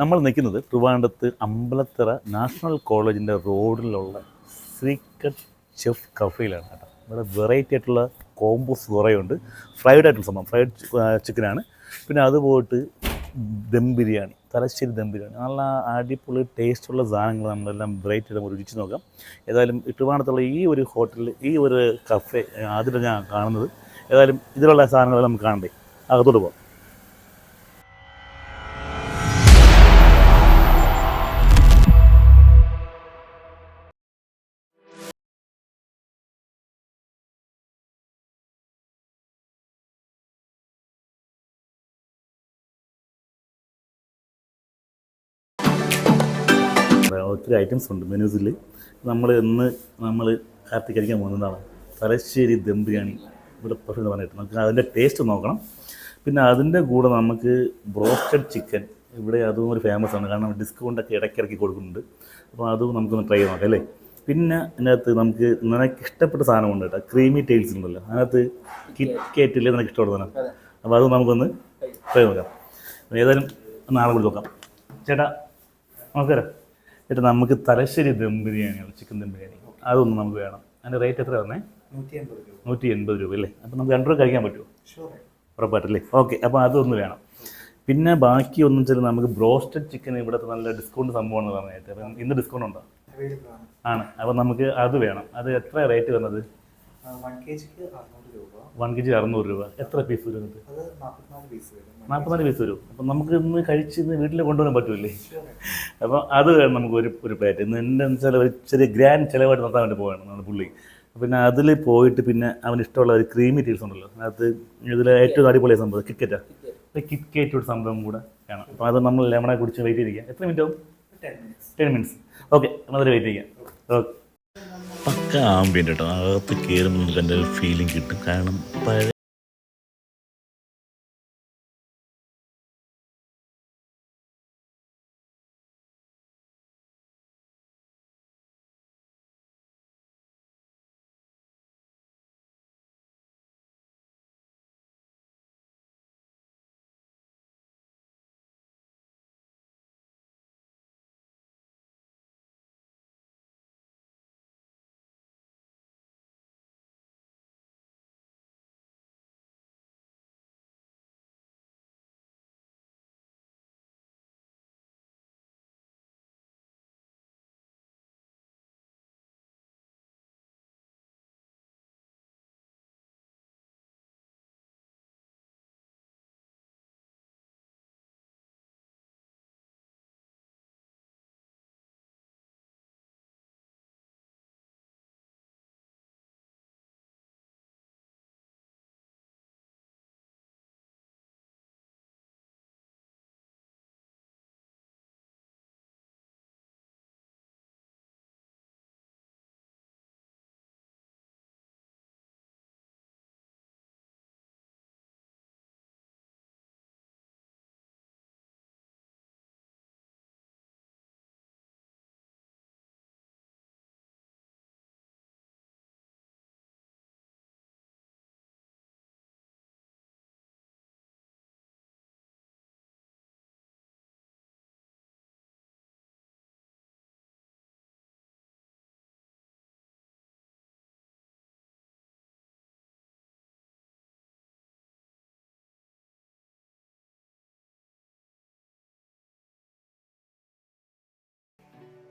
നമ്മൾ നിൽക്കുന്നത് ട്രിവാൻഡത്ത് അമ്പലത്തറ നാഷണൽ കോളേജിന്റെ റോഡിലുള്ള സീക്രട്ട് ചെഫ് കഫേയിലാണ് കേട്ടോ. ഇവിടെ വെറൈറ്റി ആയിട്ടുള്ള കോംബോസ് കുറേയുണ്ട്. ഫ്രൈഡ് ആയിട്ടുള്ള സംഭവം. ഫ്രൈഡ് ചിക്കനാണ് പിന്നെ അതുപോയിട്ട് ദം ബിരിയാണി തലശ്ശേരി ദം ബിരിയാണി. നല്ല അടിപൊളി ടേസ്റ്റുള്ള സാധനങ്ങൾ നമ്മളെല്ലാം വെറൈറ്റി ആയിട്ട് രുചിച്ച് നോക്കാം. ഏതായാലും ഇട്ടുവാണത്തുള്ള ഈ ഒരു ഹോട്ടലിൽ ഈ ഒരു കഫേ ആദ്യം ഞാൻ കാണുന്നത്. ഏതായാലും ഇതിലുള്ള സാധനങ്ങളെല്ലാം നമുക്ക് കാണണ്ടേ? അകത്തോട്ട് പോകാം ഒത്തിരി ഐറ്റംസ് ഉണ്ട് മെനൂസിൽ നമ്മൾ ഇന്ന് നമ്മൾ കാർത്തികരിക്കാൻ പോകുന്നതാണ് തലശ്ശേരി ദം ബിരിയാണി. ഇവിടെ പ്രശ്നം പറഞ്ഞിട്ട് നമുക്ക് അതിന്റെ ടേസ്റ്റ് നോക്കണം. പിന്നെ അതിന്റെ കൂടെ നമുക്ക് ബ്രോസ്റ്റഡ് ചിക്കൻ ഇവിടെ അതും ഒരു ഫേമസ് ആണ്. കാരണം ഡിസ്കൗണ്ടൊക്കെ ഇടയ്ക്കിടയ്ക്ക് കൊടുക്കുന്നുണ്ട്. അപ്പോൾ അതും നമുക്കൊന്ന് ട്രൈ ചെയ്ത് നോക്കാം അല്ലേ? പിന്നെ അതിനകത്ത് നമുക്ക് നിനക്ക് ഇഷ്ടപ്പെട്ട സാധനമുണ്ട് കേട്ടോ. ക്രീമി ടൈൽസ് ഉണ്ടല്ലോ. അതിനകത്ത് കിറ്റ് കേറ്റില്ലേ നിനക്ക് ഇഷ്ടമുള്ള സാധനം? അപ്പോൾ അത് നമുക്കൊന്ന് ട്രൈ നോക്കാം. ഏതായാലും നാളെ കൂടി നോക്കാം. ചേട്ടാ നമസ്കാരം. ചേട്ടാ നമുക്ക് തലശ്ശേരി ദം ബിരിയാണിയാണ് ചിക്കൻ ദം ബിരിയാണി. അതൊന്നും നമുക്ക് വേണം. അതിന്റെ റേറ്റ് എത്ര വന്നേ? നൂറ്റി എൺപത് രൂപ അല്ലേ? അപ്പോൾ നമുക്ക് രണ്ടു രൂപ കഴിക്കാൻ പറ്റുമോ? ഉറപ്പായിട്ടല്ലേ ഓക്കെ അപ്പോൾ അതൊന്ന് വേണം. പിന്നെ ബാക്കി ഒന്നും ചില നമുക്ക് ബ്രോസ്റ്റഡ് ചിക്കൻ ഇവിടുത്തെ നല്ല ഡിസ്കൗണ്ട് സംഭവമാണെന്ന് പറഞ്ഞിട്ട് അപ്പം ഇന്ന് ഡിസ്കൗണ്ട് ഉണ്ടോ? ആണ്. അപ്പോൾ നമുക്ക് അത് വേണം. അത് എത്ര റേറ്റ് വന്നത് വൺ കെ ജിക്ക് അറുന്നൂറ് രൂപ വൺ കെ ജി അറുന്നൂറ് രൂപ. എത്ര പീസ് വരുന്നത് അത് നാൽപ്പത്തിനാല് പീസ് വരും. നാൽപ്പത്തിനാല് പീസ് വരും. അപ്പം നമുക്ക് ഇന്ന് കഴിച്ച് ഇന്ന് വീട്ടിൽ കൊണ്ടുവരാൻ പറ്റൂലേ അപ്പം അത് വേണം നമുക്ക് ഒരു ഒരു പ്ലേറ്റ് ഇന്ന് എന്റെ ഒരു ചെറിയ ഗ്രാൻഡ് ചിലവായിട്ട് നടത്താൻ വേണ്ടി പോവാണ് നമ്മുടെ പുള്ളി. പിന്നെ അതിൽ പോയിട്ട് പിന്നെ അവന് ഇഷ്ടമുള്ള ഒരു ക്രീമി ടീസ് ഉണ്ടല്ലോ. അതിനകത്ത് ഇതിൽ ഏറ്റവും അടിപൊളിയ സംഭവം കിക്കറ്റാ അപ്പം കിക്കറ്റ് ഒരു സംഭവം കൂടെ വേണം അപ്പോൾ അത് നമ്മൾ ലെമണെ കുടിച്ച് വെയിറ്റ് ചെയ്തിരിക്കുക എത്ര മിനിറ്റ് ആവും? Ten minutes ten minutes okay നമ്മളതിൽ വെയിറ്റ് ചെയ്യാം. ഓക്കെ പക്ക ആംബിയന്റ് കേട്ടോ അകത്ത് കയറുമ്പോൾ നമുക്ക് എന്റെ ഫീലിംഗ് കിട്ടും. കാരണം പഴയ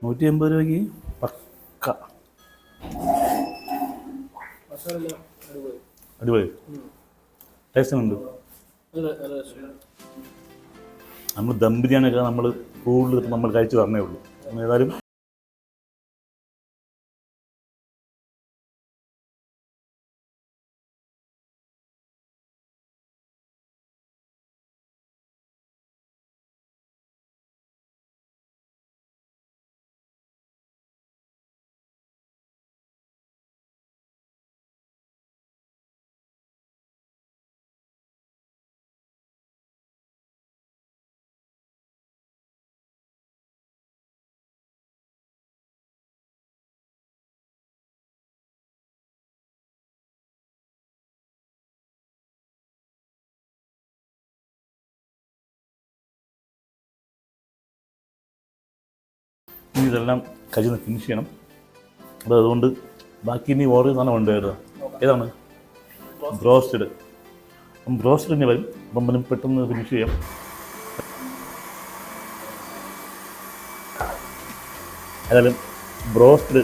നൂറ്റി എൺപത് രൂപയ്ക്ക് പക്ക. അടിപൊളി. ടേസ്റ്റ് ഉണ്ട്. നമ്മൾ ദം ബിരിയാണിയൊക്കെ നമ്മൾ കൂടുതൽ നമ്മൾ കഴിച്ചു തന്നേ ഉള്ളൂ. ഏതായാലും ഇനി ഇതെല്ലാം കഴിയുന്ന ഫിനിഷ് ചെയ്യണം. അപ്പോൾ അതുകൊണ്ട് ബാക്കി ഇനി ഓർഡർ സാധനം ഉണ്ടായിരുന്നു ഏതാണ്? ബ്രോസ്റ്റഡ് ബ്രോസ്റ്റഡ് ഇനി വരും. അപ്പം പിന്നെ പെട്ടെന്ന് ഫിനിഷ് ചെയ്യാം. ഏതായാലും ബ്രോസ്റ്റഡ്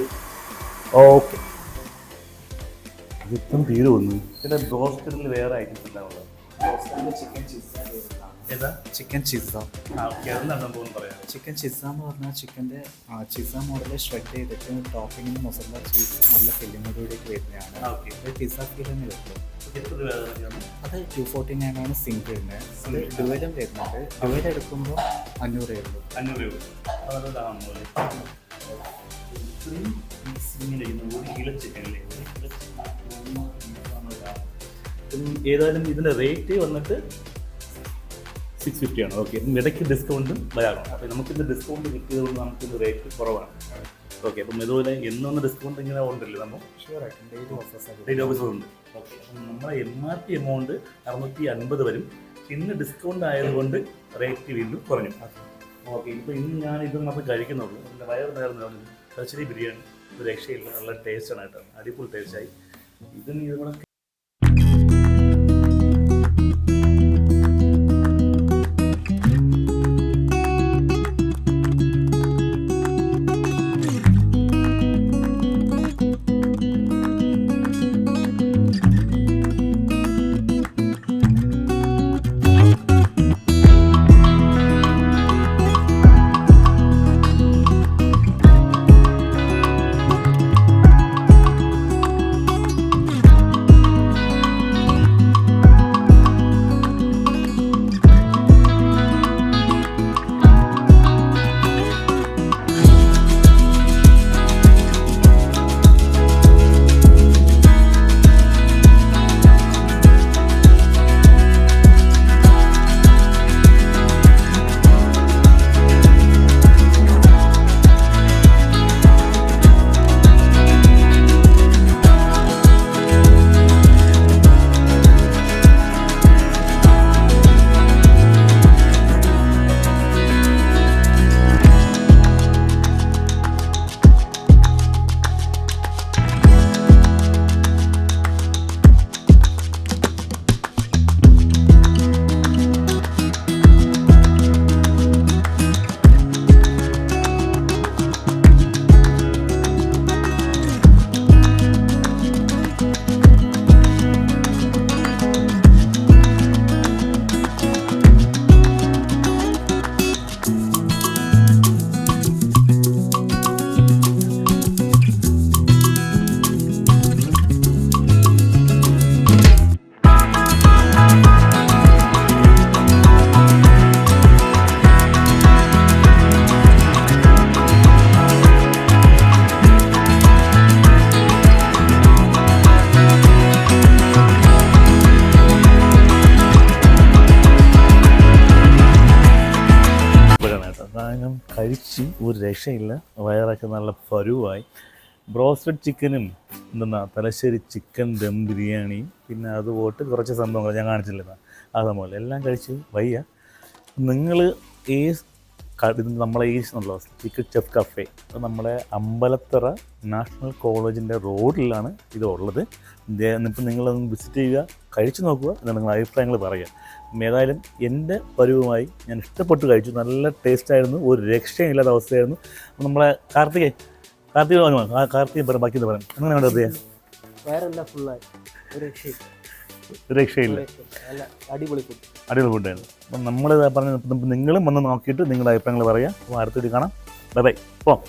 ഓക്കെ ഇതിപ്പം തീരെ വന്നു പിന്നെ ബ്രോസ്റ്റഡിൽ വേറെ ഐറ്റംസ് ഉണ്ടാവുള്ളത് ചിക്കൻ ചിസ്സ ഏതാ? ചിക്കൻ സംഭവം ചിക്കൻ ചിസ്സ എന്ന് പറഞ്ഞാൽ ചിക്കന്റെ ചിസ മോഡൽ ഷ്രെഡ് ചെയ്തിട്ട് ടോപ്പിങ്ങിന് മൊസല്ല ചീസ് നല്ല ഫില്ലിങ്ങോടുകൂടിയൊക്കെ വരുന്നതാണ്. പിസ ഫീൽ തന്നെ വരുന്നത്? അത് ടു ഫോർട്ടി നയൻ ആണ് സിംഗിളിന് അത് ഡുവലും വരുന്നുണ്ട്. ഡുവൽ എടുക്കുമ്പോൾ അഞ്ഞൂറ് ഉള്ളൂ അഞ്ഞൂറ് ഏതായാലും ഇതിന്റെ റേറ്റ് വന്നിട്ട് സിക്സ് ഫിഫ്റ്റി ആണ്. ഓക്കെ ഇടയ്ക്ക് ഡിസ്കൗണ്ടും വരാറുണ്ട്. അപ്പോൾ നമുക്കിത് ഡിസ്കൗണ്ട് കിട്ടിയതുകൊണ്ട് നമുക്കിത് റേറ്റ് കുറവാണ്. ഓക്കെ അപ്പം ഇതുപോലെ എന്നൊന്ന് ഡിസ്കൗണ്ട് ഇങ്ങനെ ഉണ്ടല്ലോ നമ്മൾ ഡെയിലി ഓഫീസർ ഉണ്ട്. ഓക്കെ അപ്പം നമ്മുടെ എം ആർ പി എമൗണ്ട് അറുന്നൂറ്റി അൻപത് വരും. ഇന്ന് ഡിസ്കൗണ്ട് ആയതുകൊണ്ട് റേറ്റ് വീണ്ടും കുറഞ്ഞു. ഓക്കെ ഇപ്പോൾ ഇന്ന് ഞാൻ ഇത് മാത്രം കഴിക്കുന്നുള്ളൂ. എന്റെ വയറ് പച്ചരി ബിരിയാണി. ഒരു രക്ഷയില്ല. നല്ല ടേസ്റ്റാണ് കേട്ടോ. അടിപൊളി ടേസ്റ്റായി ഇതിന് ഇത് കൂടെ കഴിച്ച് ഒരു രക്ഷയില്ല. വയറൊക്കെ നല്ല പരുവായി. ബ്രോസ്റ്റഡ് ചിക്കനും എന്തെന്നാ തലശ്ശേരി ചിക്കൻ ദം ബിരിയാണിയും പിന്നെ അതുപോട്ട് കുറച്ച് സംഭവങ്ങൾ ഞാൻ കാണിച്ചില്ല ആ സംഭവം എല്ലാം കഴിച്ച് വയ്യ. നിങ്ങൾ ഈ നമ്മളെ ഈ ഉണ്ടല്ലോ ചിക്കൻ ചെഫ് കഫേ നമ്മളെ അമ്പലത്തറ നാഷണൽ കോളേജിന്റെ റോഡിലാണ് ഇത് ഉള്ളത് ഇപ്പം നിങ്ങളൊന്ന് വിസിറ്റ് ചെയ്യുക കഴിച്ചു നോക്കുക എന്നിട്ട് നിങ്ങളുടെ അഭിപ്രായങ്ങൾ പറയുക. ഏതായാലും എന്റെ പരുവുമായി ഞാൻ ഇഷ്ടപ്പെട്ട് കഴിച്ചു. നല്ല ടേസ്റ്റായിരുന്നു ഒരു രക്ഷയില്ലാത്ത അവസ്ഥയായിരുന്നു. അപ്പം നമ്മളെ കാർത്തികേ കാർത്തിക പറഞ്ഞു? കാർത്തിക പറയാം ബാക്കി എന്താ പറയാം അങ്ങനെ വയറെല്ലാം ഫുള്ളായി ഒരു രക്ഷയില്ല അടിപൊളി ഫുഡ് അടിപൊളി ഫുഡായിരുന്നു അപ്പം നമ്മൾ പറഞ്ഞ നിങ്ങളും വന്ന് നോക്കിയിട്ട് നിങ്ങളുടെ അഭിപ്രായങ്ങൾ പറയുക അപ്പോൾ അടുത്തൊരു കാണാം. ബൈ ബൈ പോം.